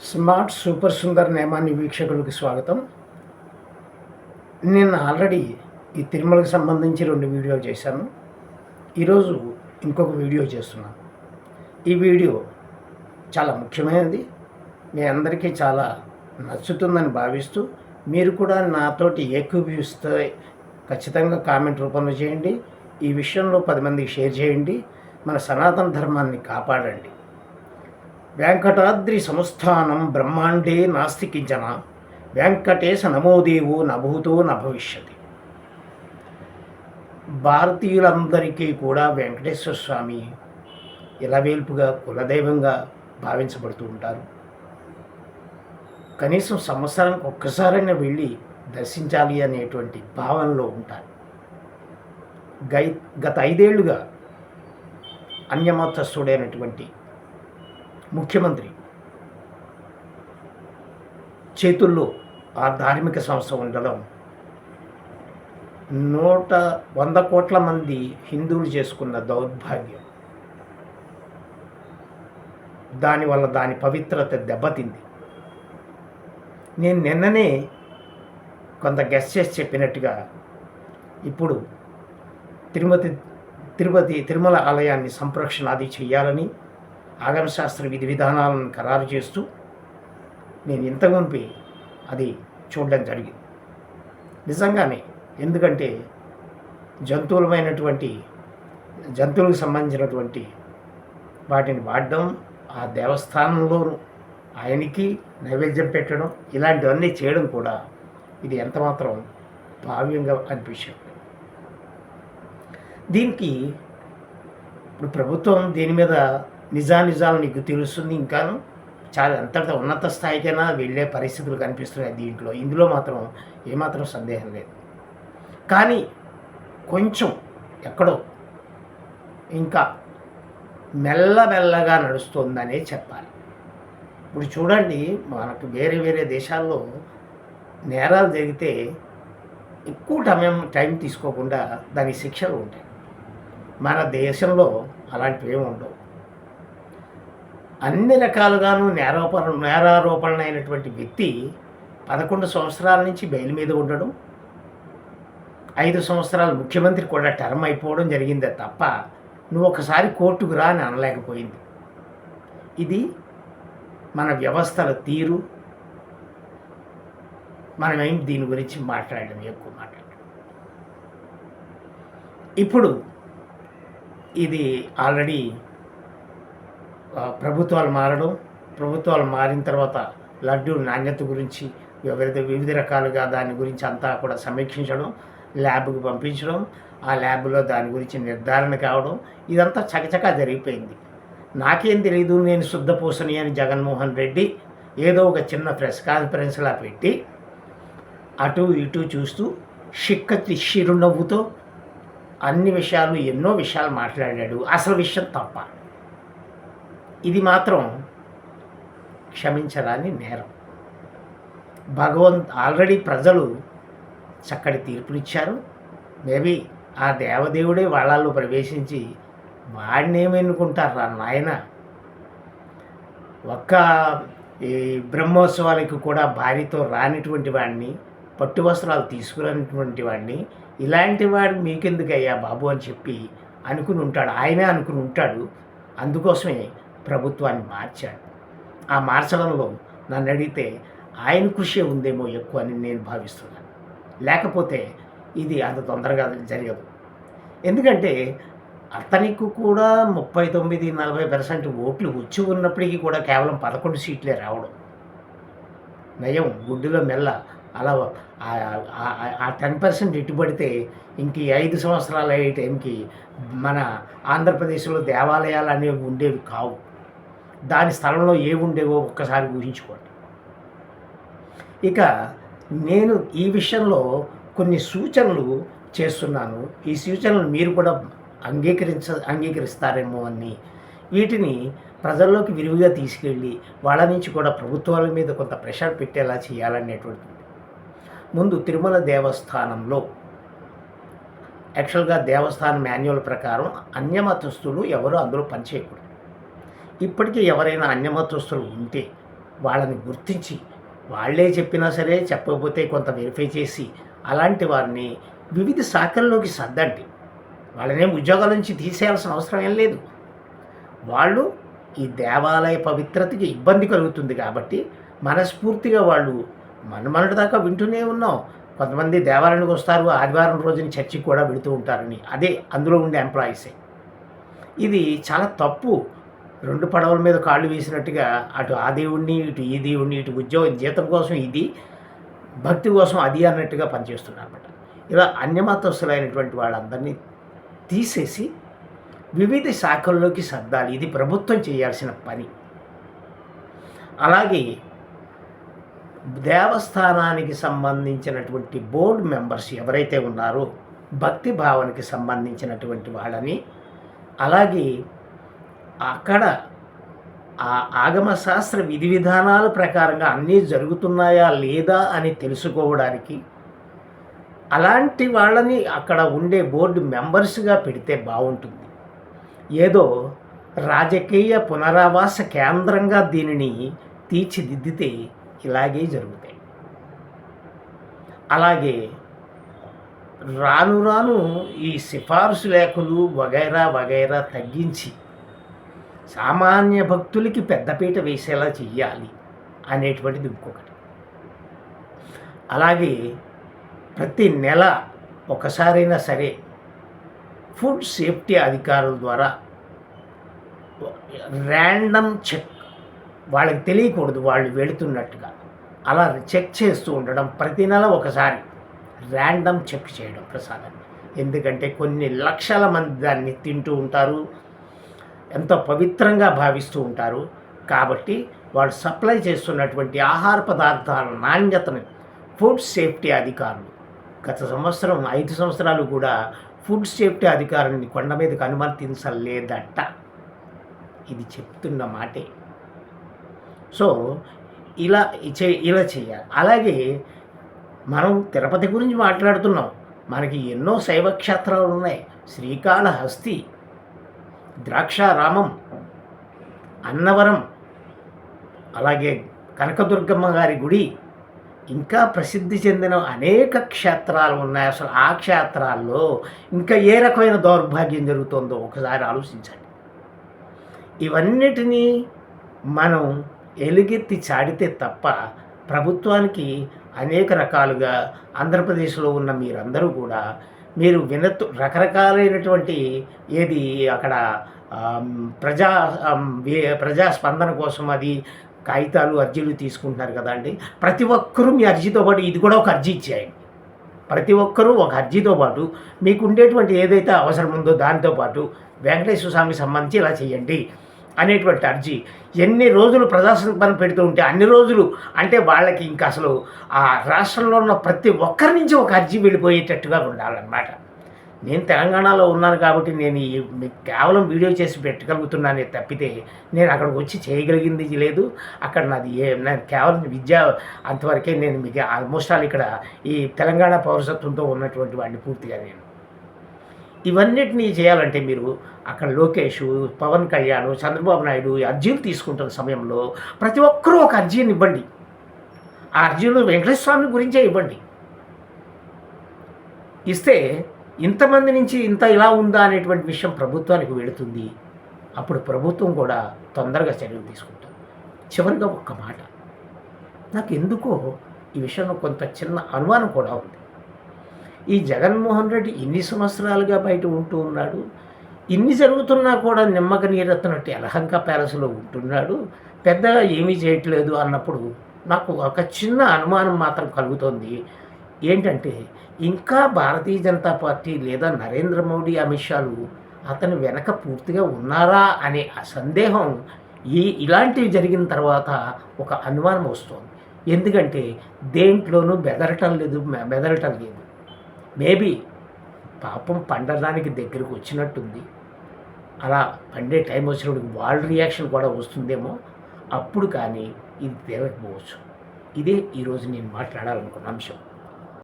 Smart super Sundar నేమాన్ని వీక్షకులకు స్వాగతం. నేను ఆల్రెడీ ఈ తిరుమలకు సంబంధించి రెండు వీడియోలు చేశాను. ఈరోజు ఇంకొక వీడియో చేస్తున్నాను. ఈ వీడియో చాలా ముఖ్యమైనది. మీ అందరికీ చాలా నచ్చుతుందని భావిస్తూ మీరు కూడా నాతోటి ఏకీభవిస్తే ఖచ్చితంగా కామెంట్ రూపంలో చేయండి. ఈ విషయంలో పది మందికి షేర్ చేయండి. మన సనాతన ధర్మాన్ని కాపాడండి. వెంకటాద్రి సంస్థానం బ్రహ్మాండే నాస్తి కించన. వెంకటేశ నమోదేవో నభూతో నభవిష్యతి. భారతీయులందరికీ కూడా వెంకటేశ్వర స్వామి ఇలవేల్పుగా కులదైవంగా భావించబడుతూ ఉంటారు. కనీసం సంవత్సరానికి ఒక్కసారైనా వెళ్ళి దర్శించాలి అనేటువంటి భావనలో ఉంటారు. గై గత ఐదేళ్ళుగా అన్యమతస్థుడైనటువంటి ముఖ్యమంత్రి. చేతుల్లో ఆ ధార్మిక సంస్థ ఉండడం. నూట వంద కోట్ల మంది హిందువులు చేసుకున్న దౌర్భాగ్యం. దానివల్ల దాని పవిత్రత దెబ్బతింది. నేను నిన్ననే కొంత గెస్ట్ చేసి చెప్పినట్టుగా ఇప్పుడు తిరుమతి తిరుపతి తిరుమల ఆలయాన్ని సంరక్షణ అది చేయాలని ఆగమశాస్త్ర విధి విధానాలను ఖరారు చేస్తూ నేను ఇంతకుముందు అది చూడడం జరిగింది. నిజంగానే ఎందుకంటే జంతువులమైనటువంటి జంతువులకు సంబంధించినటువంటి వాటిని వాడడం ఆ దేవస్థానంలోనూ ఆయనకి నైవేద్యం పెట్టడం ఇలాంటివన్నీ చేయడం కూడా ఇది ఎంతమాత్రం భావ్యంగా అనిపించింది. దీనికి ఇప్పుడు ప్రభుత్వం దీని మీద నిజానిజాలు నీకు తెలుస్తుంది ఇంకాను చాలా అంతటా ఉన్నత స్థాయికైనా వెళ్ళే పరిస్థితులు కనిపిస్తున్నాయి దీంట్లో. ఇందులో మాత్రం ఏమాత్రం సందేహం లేదు. కానీ కొంచెం ఎక్కడో ఇంకా మెల్లమెల్లగా నడుస్తుందనే చెప్పాలి. ఇప్పుడు చూడండి మనకు వేరే వేరే దేశాల్లో నేరాలు జరిగితే ఎక్కువ టైం టైం తీసుకోకుండా దాని శిక్షలు ఉంటాయి. మన దేశంలో అలాంటివి ఏమి ఉండవు. అన్ని రకాలుగాను నేరోప నేరారోపణ అయినటువంటి వ్యక్తి పదకొండు సంవత్సరాల నుంచి బెయిల్ మీద ఉండడం ఐదు సంవత్సరాలు ముఖ్యమంత్రి కూడా టర్మ్ అయిపోవడం జరిగిందే తప్ప నువ్వు ఒకసారి కోర్టుకు రా అని అనలేకపోయింది. ఇది మన వ్యవస్థల తీరు. మనమేం దీని గురించి మాట్లాడడం ఎక్కువ మాట్లాడడం. ఇప్పుడు ఇది ఆల్రెడీ ప్రభుత్వాలు మారడం ప్రభుత్వాలు మారిన తర్వాత లడ్డు నాణ్యత గురించి వివిధ వివిధ రకాలుగా దాని గురించి అంతా కూడా సమీక్షించడం ల్యాబ్కి పంపించడం ఆ ల్యాబ్లో దాని గురించి నిర్ధారణ కావడం ఇదంతా చకచకా జరిగిపోయింది. నాకేం తెలియదు నేను శుద్ధపూసని అని జగన్మోహన్ రెడ్డి ఏదో ఒక చిన్న ప్రెస్ కాన్ఫరెన్స్లా పెట్టి అటు ఇటు చూస్తూ షిక్క చిరునవ్వుతో అన్ని విషయాలు ఎన్నో విషయాలు మాట్లాడాడు. అసలు విషయం తప్ప. ఇది మాత్రం క్షమించరాని నేరం. భగవంత్ ఆల్రెడీ ప్రజలు చక్కటి తీర్పునిచ్చారు. మేబీ ఆ దేవదేవుడే వాళ్ళల్లో ప్రవేశించి వాడినేమనుకుంటారా నాయన? ఒక్క ఈ బ్రహ్మోత్సవాలకు కూడా భార్యతో రానిటువంటి వాడిని పట్టు వస్త్రాలు తీసుకురానిటువంటి వాడిని ఇలాంటి వాడు మీకెందుకయ్యా బాబు అని చెప్పి అనుకుని ఉంటాడు. ఆయనే అనుకుని ఉంటాడు. అందుకోసమే ప్రభుత్వాన్ని మార్చాడు. ఆ మార్చడంలో నన్ను అడిగితే ఆయన కృషి ఉందేమో ఎక్కువ అని నేను భావిస్తున్నాను. లేకపోతే ఇది అంత తొందరగా జరగదు. ఎందుకంటే అతనికి కూడా ముప్పై తొమ్మిది నలభై పర్సెంట్ ఓట్లు వచ్చి ఉన్నప్పటికీ కూడా కేవలం పదకొండు సీట్లే రావడం. నయం గుడ్డులో మెల్ల అలా ఆ- టెన్ పర్సెంట్ ఇటుపడితే ఇంక ఈ ఐదు సంవత్సరాలు అయ్యే టైంకి మన ఆంధ్రప్రదేశ్లో దేవాలయాలు అనేవి ఉండేవి కావు. దాని స్థలంలో ఏముండేవో ఒక్కసారి ఊహించుకోండి. ఇక నేను ఈ విషయంలో కొన్ని సూచనలు చేస్తున్నాను. ఈ సూచనలు మీరు కూడా అంగీకరించ అంగీకరిస్తారేమో అని. వీటిని ప్రజల్లోకి విరివిగా తీసుకెళ్ళి వాళ్ళ నుంచి కూడా ప్రభుత్వాల మీద కొంత ప్రెషర్ పెట్టేలా చేయాలనేటువంటిది. ముందు తిరుమల దేవస్థానంలో యాక్చువల్గా దేవస్థానం మాన్యువల్ ప్రకారం అన్యమతస్తులు ఎవరు అందులో పనిచేయకూడదు ఇప్పటికీ ఎవరైనా అన్యమతస్తులు ఉంటే వాళ్ళని గుర్తించి వాళ్ళే చెప్పినా సరే చెప్పకపోతే కొంత వెరిఫై చేసి అలాంటి వారిని వివిధ శాఖల్లోకి సర్దండి. వాళ్ళనేం ఉద్యోగాల నుంచి తీసేయాల్సిన అవసరం ఏం లేదు. వాళ్ళు ఈ దేవాలయ పవిత్రతకి ఇబ్బంది కలుగుతుంది కాబట్టి మనస్ఫూర్తిగా వాళ్ళు మన మనటి దాకా వింటూనే ఉన్నాం. కొంతమంది దేవాలయానికి వస్తారు ఆదివారం రోజున చర్చికి కూడా వెళుతూ ఉంటారని. అదే అందులో ఉండే ఎంప్లాయీసే. ఇది చాలా తప్పు. రెండు పడవల మీద కాళ్ళు వేసినట్టుగా అటు ఆ దేవుణ్ణి ఇటు ఈ దేవుణ్ణి ఇటు ఉద్యోగం జీతం కోసం ఇది భక్తి కోసం అది అన్నట్టుగా పనిచేస్తున్నారన్నమాట. ఇలా అన్యమతస్తులైనటువంటి వాళ్ళందరినీ తీసేసి వివిధ శాఖల్లోకి సర్దాలి. ఇది ప్రభుత్వం చేయాల్సిన పని. అలాగే దేవస్థానానికి సంబంధించినటువంటి బోర్డు మెంబర్స్ ఎవరైతే ఉన్నారో భక్తి భావనకి సంబంధించినటువంటి వాళ్ళని అలాగే అక్కడ ఆ ఆగమశాస్త్ర విధి విధానాల ప్రకారంగా అన్నీ జరుగుతున్నాయా లేదా అని తెలుసుకోవడానికి అలాంటి వాళ్ళని అక్కడ ఉండే బోర్డు మెంబర్స్గా పెడితే బాగుంటుంది. ఏదో రాజకీయ పునరావాస కేంద్రంగా దీనిని తీర్చిదిద్దితే ఇలాగే జరుగుతాయి. అలాగే రాను రాను ఈ సిఫార్సు లేఖలు వగైరా వగైరా తగ్గించి సామాన్య భక్తులకి పెద్దపీట వేసేలా చెయ్యాలి అనేటువంటిది ఇంకొకటి. అలాగే ప్రతి నెల ఒకసారైనా సరే ఫుడ్ సేఫ్టీ అధికారుల ద్వారా ర్యాండమ్ చెక్ వాళ్ళకి తెలియకూడదు వాళ్ళు వెళుతున్నట్టుగా. అలా చెక్ చేస్తూ ఉండడం ప్రతి నెల ఒకసారి ర్యాండమ్ చెక్ చేయడం ప్రసాదాన్ని ఎందుకంటే కొన్ని లక్షల మంది దాన్ని తింటూ ఉంటారు. ఎంతో పవిత్రంగా భావిస్తూ ఉంటారు. కాబట్టి వాళ్ళు సప్లై చేస్తున్నటువంటి ఆహార పదార్థాల నాణ్యతను ఫుడ్ సేఫ్టీ అధికారులు. గత సంవత్సరం ఐదు సంవత్సరాలు కూడా ఫుడ్ సేఫ్టీ అధికారుల్ని కొండ మీదకు అనుమతించలేదట. ఇది చెప్తున్న మాటే. సో ఇలా చే ఇలా చేయాలి. అలాగే మనం తిరుపతి గురించి మాట్లాడుతున్నాం. మనకి ఎన్నో శైవ క్షేత్రాలు ఉన్నాయి. శ్రీకాళహస్తి ద్రాక్షారామం అన్నవరం అలాగే కనకదుర్గమ్మ గారి గుడి ఇంకా ప్రసిద్ధి చెందిన అనేక క్షేత్రాలు ఉన్నాయి. అసలు ఆ క్షేత్రాల్లో ఇంకా ఏ రకమైన దౌర్భాగ్యం జరుగుతుందో ఒకసారి ఆలోచించండి. ఇవన్నిటినీ మనం ఎలుగెత్తి చాడితే తప్ప ప్రభుత్వానికి అనేక రకాలుగా ఆంధ్రప్రదేశ్లో ఉన్న మీరందరూ కూడా మీరు వినతు రకరకాలైనటువంటి ఏది అక్కడ ప్రజా ప్రజా స్పందన కోసం అది కాగితాలు అర్జీలు తీసుకుంటున్నారు కదా అండి. ప్రతి ఒక్కరూ మీ అర్జీతో పాటు ఇది కూడా ఒక అర్జీ ఇచ్చేయండి. ప్రతి ఒక్కరూ ఒక అర్జీతో పాటు మీకు ఉండేటువంటి ఏదైతే అవసరం ఉందో దానితో పాటు వెంకటేశ్వర స్వామికి సంబంధించి ఇలా చేయండి. అనేటువంటి అర్జీ. ఎన్ని రోజులు ప్రజాసంపన్న పెడుతూ ఉంటే అన్ని రోజులు అంటే వాళ్ళకి ఇంకా అసలు ఆ రాష్ట్రంలో ఉన్న ప్రతి ఒక్కరి నుంచి ఒక అర్జీ వెళ్ళిపోయేటట్టుగా ఉండాలన్నమాట. నేను తెలంగాణలో ఉన్నాను కాబట్టి నేను కేవలం వీడియో చేసి పెట్టగలుగుతున్నానే తప్పితే నేను అక్కడికి వచ్చి చేయగలిగింది లేదు. అక్కడ నాది ఏ నేను కేవలం విద్య అంతవరకే నేను మీకు ఆల్మోస్ట్ ఆల్ ఇక్కడ ఈ తెలంగాణ పౌరసత్వంతో ఉన్నటువంటి వాడిని పూర్తిగా నేను ఇవన్నిటినీ చేయాలంటే మీరు అక్కడ లోకేష్ పవన్ కళ్యాణ్ చంద్రబాబు నాయుడు అర్జీలు తీసుకుంటున్న సమయంలో ప్రతి ఒక్కరూ ఒక అర్జీని ఇవ్వండి. ఆ అర్జీలు వెంకటేశ్వర స్వామి గురించే ఇవ్వండి. ఇస్తే ఇంతమంది నుంచి ఇంత ఇలా ఉందా అనేటువంటి విషయం ప్రభుత్వానికి వెళుతుంది. అప్పుడు ప్రభుత్వం కూడా తొందరగా చర్యలు తీసుకుంటుంది. చివరిగా ఒక్క మాట. నాకు ఎందుకో ఈ విషయంలో కొంత చిన్న అనుమానం కూడా ఉంది. ఈ జగన్మోహన్ రెడ్డి ఇన్ని సంవత్సరాలుగా బయట ఉంటూ ఉన్నాడు ఇన్ని జరుగుతున్నా కూడా నిమ్మక నీరెత్తనట్టు ఎలహంక ప్యాలెస్లో ఉంటున్నాడు పెద్దగా ఏమీ చేయట్లేదు అన్నప్పుడు నాకు ఒక చిన్న అనుమానం మాత్రం కలుగుతోంది. ఏంటంటే ఇంకా భారతీయ జనతా పార్టీ లేదా నరేంద్ర మోడీ అమిత్ షాలు అతని వెనక పూర్తిగా ఉన్నారా అనే ఆ సందేహం ఈ ఇలాంటివి జరిగిన తర్వాత ఒక అనుమానం వస్తుంది. ఎందుకంటే దేంట్లోనూ బెదరటం లేదు బెదరటం లేదు. మేబీ పాపం పండడానికి దగ్గరకు వచ్చినట్టుంది. అలా పండే టైం వచ్చినప్పుడు వాళ్ళ రియాక్షన్ కూడా వస్తుందేమో. అప్పుడు కానీ ఇది తేలకపోవచ్చు ఇదే ఈరోజు నేను మాట్లాడాలనుకున్న అంశం.